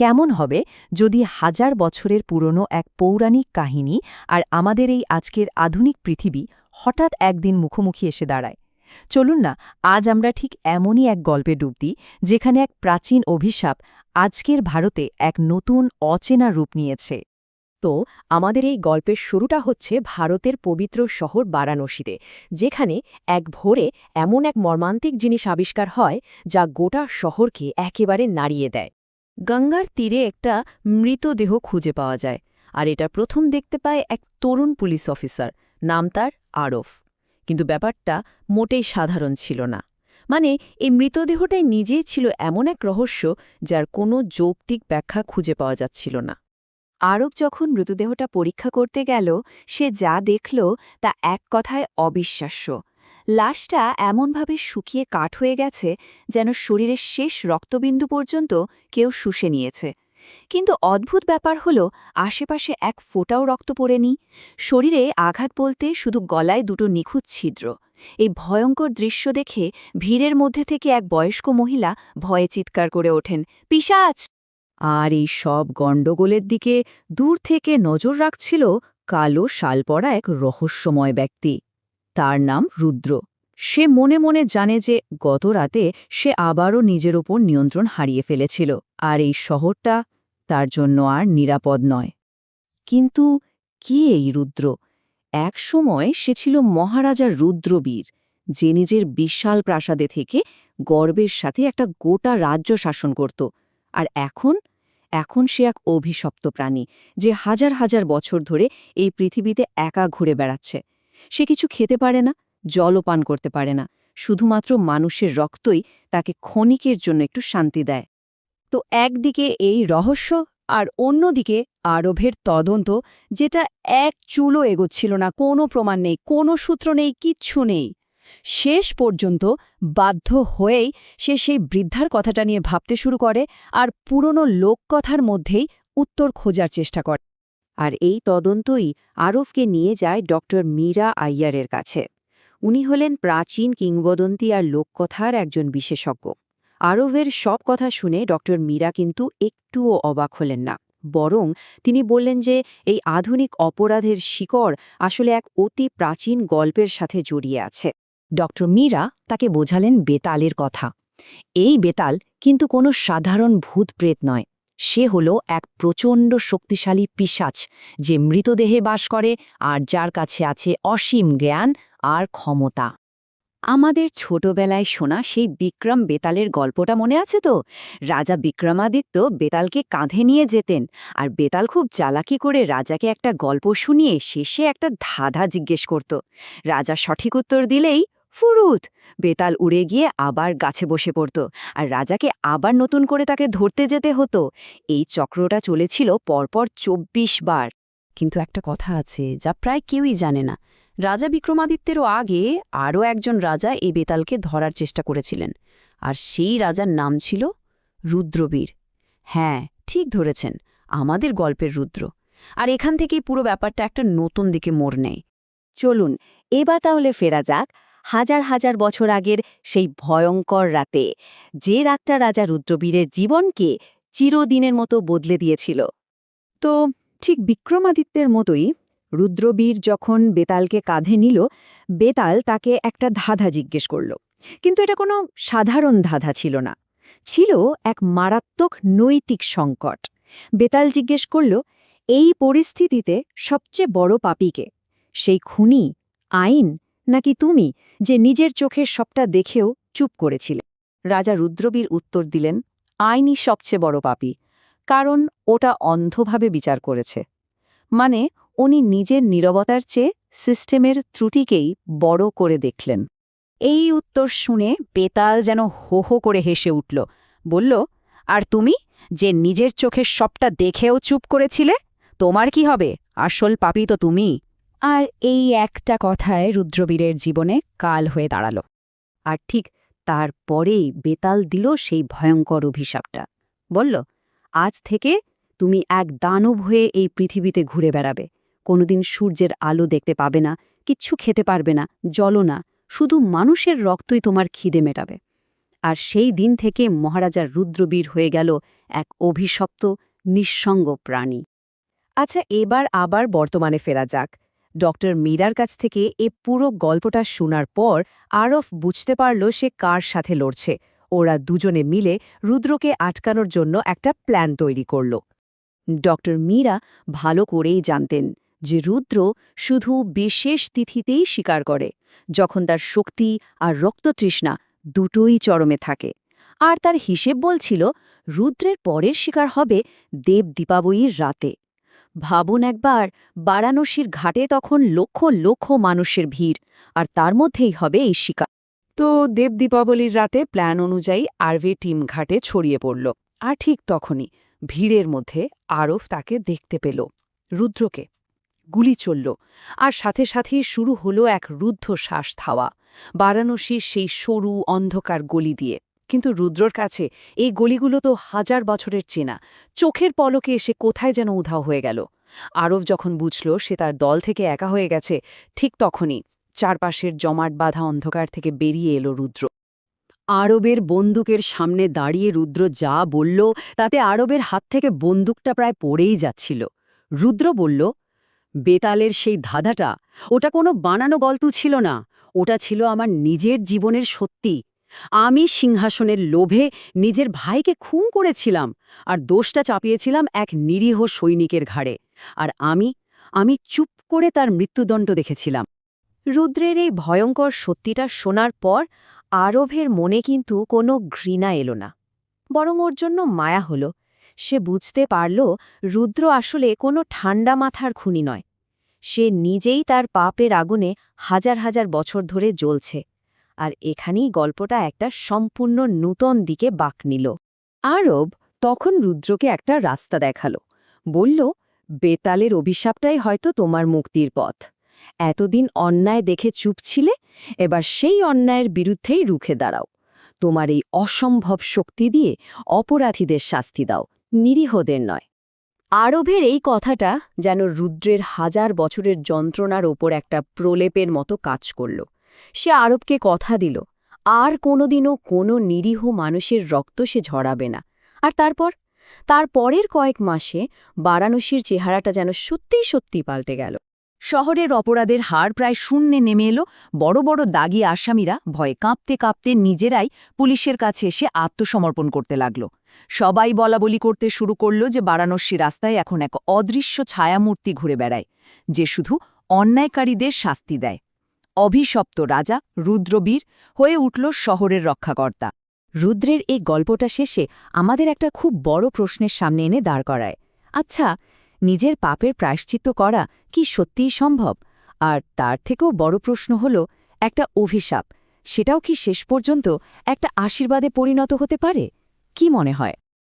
কেমন হবে যদি হাজার বছরের পুরনো এক পৌরাণিক কাহিনী আর আমাদের এই আজকের আধুনিক পৃথিবী হঠাৎ একদিন মুখোমুখি এসে দাঁড়ায়? চলুন না, আজ আমরা ঠিক এমনই এক গল্পে ডুব দিই, যেখানে এক প্রাচীন অভিশাপ আজকের ভারতে এক নতুন অচেনা রূপ নিয়েছে। তো, আমাদের এই গল্পের শুরুটা হচ্ছে ভারতের পবিত্র শহর বারাণসীতে, যেখানে এক ভোরে এমন এক মর্মান্তিক জিনিস আবিষ্কার হয়, যা গোটা শহরকে একেবারে নাড়িয়ে দেয়। গঙ্গার তীরে একটা মৃতদেহ খুঁজে পাওয়া যায়, আর এটা প্রথম দেখতে পায় এক তরুণ পুলিশ অফিসার, নাম তার আরফ। কিন্তু ব্যাপারটা মোটেই সাধারণ ছিল না। মানে এই মৃতদেহটাই নিজেই ছিল এমন এক রহস্য যার কোনো যৌক্তিক ব্যাখ্যা খুঁজে পাওয়া যাচ্ছিল না। আরব যখন মৃতদেহটা পরীক্ষা করতে গেল, সে যা দেখল তা এক কথায় অবিশ্বাস্য। লাশটা এমনভাবে শুকিয়ে কাঠ হয়ে গেছে যেন শরীরের শেষ রক্তবিন্দু পর্যন্ত কেউ শুষে নিয়েছে। কিন্তু অদ্ভুত ব্যাপার হল, আশেপাশে এক ফোঁটাও রক্ত পড়েনি। শরীরে আঘাত বলতে শুধু গলায় দুটো নিখুঁত ছিদ্র। এই ভয়ঙ্কর দৃশ্য দেখে ভিড়ের মধ্যে থেকে এক বয়স্ক মহিলা ভয়ে চিৎকার করে ওঠেন পিসাচ আর এই সব গণ্ডগোলের দিকে দূর থেকে নজর রাখছিল কালো শাল পরা এক রহস্যময় ব্যক্তি। তার নাম রুদ্র। সে মনে মনে জানে যে গত রাতে সে আবারও নিজের ওপর নিয়ন্ত্রণ হারিয়ে ফেলেছিল, আর এই শহরটা তার জন্য আর নিরাপদ নয়। কিন্তু কে এই রুদ্র? এক সময় সে ছিল মহারাজা রুদ্রবীর, যে নিজের বিশাল প্রাসাদে থেকে গর্বের সাথে একটা গোটা রাজ্য শাসন করত, আর এখন এখন সে এক অভিশপ্ত প্রাণী, যে হাজার হাজার বছর ধরে এই পৃথিবীতে একা ঘুরে বেড়াচ্ছে। সে কিছু খেতে পারে না, জলও পান করতে পারে না, শুধুমাত্র মানুষের রক্তই তাকে ক্ষণিকের জন্য একটু শান্তি দেয়। তো একদিকে এই রহস্য আর অন্যদিকে আরবের তদন্ত, যেটা এক চুলো এগোচ্ছিল না, কোনো প্রমাণ নেই, কোনো সূত্র নেই, কিচ্ছু নেই। শেষ পর্যন্ত বাধ্য হয়েই সে সেই বৃদ্ধার কথাটা নিয়ে ভাবতে শুরু করে আর পুরনো লোককথার মধ্যেই উত্তর খোঁজার চেষ্টা করে। আর এই তদন্তই আরফকে নিয়ে যায় ডক্টর মীরা আইয়ারের কাছে। উনি হলেন প্রাচীন কিংবদন্তি আর লোককথার একজন বিশেষজ্ঞ। আরবের সব কথা শুনে ডক্টর মীরা কিন্তু একটুও অবাক হলেন না। বরং তিনি বললেন যে, এই আধুনিক অপরাধের শিকড় আসলে এক অতি প্রাচীন গল্পের সাথে জড়িয়ে আছে। ডক্টর মীরা তাকে বোঝালেন বেতালের কথা। এই বেতাল কিন্তু কোনো সাধারণ ভূত প্রেত নয়। সে হল এক প্রচণ্ড শক্তিশালী পিসাচ যে মৃতদেহে বাস করে আর যার কাছে আছে অসীম জ্ঞান আর ক্ষমতা। আমাদের ছোটবেলায় শোনা সেই বিক্রম বেতালের গল্পটা মনে আছে তো? রাজা বিক্রমাদিত্য বেতালকে কাঁধে নিয়ে যেতেন আর বেতাল খুব চালাকি করে রাজাকে একটা গল্প শুনিয়ে শেষে একটা ধাঁধা জিজ্ঞেস করত। রাজা সঠিক উত্তর দিলেই ফুরুত। বেতাল উড়ে গিয়ে আবার গাছে বসে পড়ত, আর রাজাকে আবার নতুন করে তাকে ধরতে যেতে হতো। এই চক্রটা চলেছিল পরপর চব্বিশ বার। কিন্তু একটা কথা আছে, যা প্রায় কেউই জানে না। রাজা বিক্রমাদিত্যেরও আগে আরও একজন রাজা এই বেতালকে ধরার চেষ্টা করেছিলেন, আর সেই রাজার নাম ছিল রুদ্রবীর। হ্যাঁ ঠিক ধরেছেন, আমাদের গল্পের রুদ্র। আর এখান থেকেই পুরো ব্যাপারটা একটা নতুন দিকে মোড় নেয়। চলুন, এবার তাহলে ফেরা যাক। হাজার হাজার বছর আগের সেই ভয়ঙ্কর রাতে, যে রাতটা রাজা রুদ্রবীরের জীবনকে চিরদিনের মতো বদলে দিয়েছিল। তো ঠিক বিক্রমাদিত্যের মতোই রুদ্রবীর যখন বেতালকে কাঁধে নিল, বেতাল তাকে একটা ধাঁধা জিজ্ঞেস করল। কিন্তু এটা কোনো সাধারণ ধাঁধা ছিল না। ছিল এক মারাত্মক নৈতিক সংকট। বেতাল জিজ্ঞেস করল, এই পরিস্থিতিতে সবচেয়ে বড় পাপিকে সেই খুনি, আইন নাকি তুমি, যে নিজের চোখের সবটা দেখেও চুপ করেছিলে? রাজা রুদ্রবীর উত্তর দিলেন আইনই সবচেয়ে বড় পাপি, কারণ ওটা অন্ধভাবে বিচার করেছে। মানে উনি নিজের নীরবতার চেয়ে সিস্টেমের ত্রুটিকেই বড় করে দেখলেন। এই উত্তর শুনে বেতাল যেন হো হো করে হেসে উঠল, বলল, আর তুমি, যে নিজের চোখের সবটা দেখেও চুপ করেছিলে, তোমার কি হবে? আসল পাপি তো তুমি। আর এই একটা কথায় রুদ্রবীরের জীবনে কাল হয়ে দাঁড়াল। আর ঠিক তারপরেই বেতাল দিল সেই ভয়ঙ্কর অভিশাপটা। বলল, আজ থেকে তুমি এক দানব হয়ে এই পৃথিবীতে ঘুরে বেড়াবে। কোনোদিন সূর্যের আলো দেখতে পাবে না, কিচ্ছু খেতে পারবে না, জলও না, শুধু মানুষের রক্তই তোমার খিদে মেটাবে। আর সেই দিন থেকে মহারাজা রুদ্রবীর হয়ে গেল এক অভিশপ্ত, নিঃসঙ্গ প্রাণী। আচ্ছা এবার আবার বর্তমানে ফেরা যাক। ডক্টর মীরার কাছ থেকে এ পুরো গল্পটা শোনার পর আরফ বুঝতে পারল সে কার সাথে লড়ছে। ওরা দুজনে মিলে রুদ্রকে আটকানোর জন্য একটা প্ল্যান তৈরি করল। ডক্টর মীরা ভালো করেই জানতেন যে রুদ্র শুধু বিশেষ তিথিতেই শিকার করে, যখন তার শক্তি আর রক্ততৃষ্ণা দুটোই চরমে থাকে। আর তার হিসেব বলছিল, রুদ্রের পরের শিকার হবে দেব দীপাবলির রাতে। ভাবুন একবার, বারাণসীর ঘাটে তখন লক্ষ লক্ষ মানুষের ভিড়, আর তার মধ্যেই হবে এই শিকার তো দেব দীপাবলির রাতে প্ল্যান অনুযায়ী আরভি টিম ঘাটে ছড়িয়ে পড়ল, আর ঠিক তখনই ভিড়ের মধ্যে আরফ তাকে দেখতে পেল, রুদ্রকে। গুলি চলল, আর সাথে সাথেই শুরু হলো এক রুদ্ধ শ্বাস থাওয়া বারাণসীর সেই সরু অন্ধকার গলি দিয়ে। কিন্তু রুদ্রর কাছে এই গলিগুলো তো হাজার বছরের চেনা। চোখের পলকে এসে কোথায় যেন উধাও হয়ে গেল। আরব যখন বুঝল সে তার দল থেকে একা হয়ে গেছে, ঠিক তখনই চারপাশের জমাট বাঁধা অন্ধকার থেকে বেরিয়ে এলো রুদ্র। আরবের বন্দুকের সামনে দাঁড়িয়ে রুদ্র যা বলল, তাতে আরবের হাত থেকে বন্দুকটা প্রায় পড়েই যাচ্ছিল। রুদ্র বলল, বেতালের সেই ধাঁধাটা, ওটা কোনো বানানো গল্প ছিল না। ওটা ছিল আমার নিজের জীবনের সত্যি। আমি সিংহাসনের লোভে নিজের ভাইকে খুন করেছিলাম, আর দোষটা চাপিয়েছিলাম এক নিরীহ সৈনিকের ঘাড়ে। আর আমি আমি চুপ করে তার মৃত্যুদণ্ড দেখেছিলাম। রুদ্রের এই ভয়ঙ্কর সত্যিটা শোনার পর আরবের মনে কিন্তু কোনো ঘৃণা এলো না। বরং ওর জন্য মায়া হল। সে বুঝতে পারল রুদ্র আসলে কোনো ঠান্ডা মাথার খুনি নয়। সে নিজেই তার পাপের আগুনে হাজার হাজার বছর ধরে জ্বলছে। আর এখানেই গল্পটা একটা সম্পূর্ণ নূতন দিকে বাঁক নিল। আরব তখন রুদ্রকে একটা রাস্তা দেখাল। বলল, বেতালের অভিশাপটাই হয়তো তোমার মুক্তির পথ। এতদিন অন্যায় দেখে চুপ ছিলে, এবার সেই অন্যায়ের বিরুদ্ধেই রুখে দাঁড়াও। তোমার এই অসম্ভব শক্তি দিয়ে অপরাধীদের শাস্তি দাও, নিরীহদের নয়। আরবের এই কথাটা যেন রুদ্রের হাজার বছরের যন্ত্রণার ওপর একটা প্রলেপের মতো কাজ করল। সে আরবকে কথা দিল। আর কোনোদিনও কোনো নিরীহ মানুষের রক্ত সে ঝরাবে না। আর তারপর? তার পরের কয়েক মাসে বারাণসীর চেহারাটা যেন সত্যিই সত্যি পাল্টে গেল। শহরের অপরাধের হার প্রায় শূন্যে নেমে এলো। বড় বড় দাগি আসামিরা ভয়ে কাঁপতে কাঁপতে নিজেরাই পুলিশের কাছে এসে আত্মসমর্পণ করতে লাগল। সবাই বলাবলি করতে শুরু করল যে বারাণসী রাস্তায় এখন এক অদৃশ্য ছায়ামূর্তি ঘুরে বেড়ায়, যে শুধু অন্যায়কারীদের শাস্তি দেয়। অভিশপ্ত রাজা রুদ্রবীর হয়ে উঠল শহরের রক্ষাকর্তা। রুদ্রের এই গল্পটা শেষে আমাদের একটা খুব বড় প্রশ্নের সামনে এনে দাঁড় করায়। আচ্ছা নিজের পাপের প্রায়শ্চিত্ত করা কি সত্যিই সম্ভব? আর তার থেকেও বড় প্রশ্ন হল, একটা অভিশাপ, সেটাও কি শেষ পর্যন্ত একটা আশীর্বাদে পরিণত হতে পারে? কি মনে হয়?